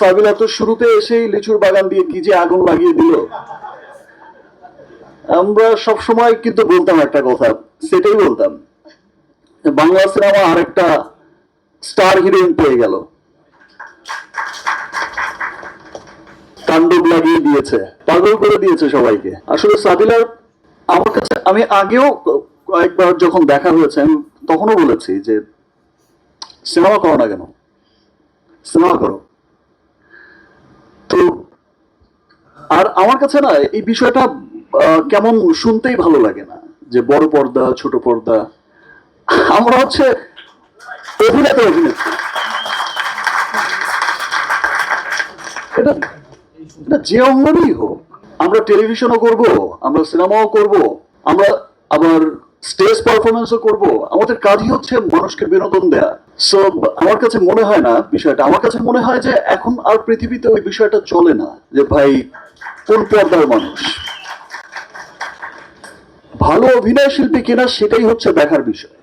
সাবিলা তো শুরুতে এসেই লিচুর বাগান দিয়ে কি যে আগুন লাগিয়ে দিল? আমরা সব সময় কিন্তু বলতাম একটা কথা, সেটাই বলতাম। বাংলা সিনেমা আরেকটা স্টার হিরোইন পেয়ে গেল। তাণ্ডব লাগিয়ে দিয়েছে, পাগল করে দিয়েছে সবাইকে। আসলে সাবিলার আমার কাছে আমি আগেও কয়েকবার যখন দেখা হয়েছে, আমি তখনও বলেছি যে, সিনেমা করো না কেন? সিনেমা করো তো আর আমার কাছে না, এই বিষয়টা কেমন শুনতেই ভালো লাগে না, যে বড় পর্দা, ছোট পর্দা। আমরা হচ্ছে অভিনেতা, অভিনেত্রী। এটা এটা যে অঙ্গনেই হোক, আমরা টেলিভিশনও করব, আমরা সিনেমাও করব, আমরা আবার স্টেজ পারফরমেন্সও করব। আমাদের কাজই হচ্ছে মানুষকে বিনোদন দেয়া। সো আমার কাছে মনে হয় না বিষয়টা। আমার কাছে মনে হয় যে এখন আর পৃথিবীতে ওই বিষয়টা চলে না, যে ভাই কোন পর্দার মানুষ। ভালো অভিনয় শিল্পী কিনা সেটাই হচ্ছে দেখার বিষয়।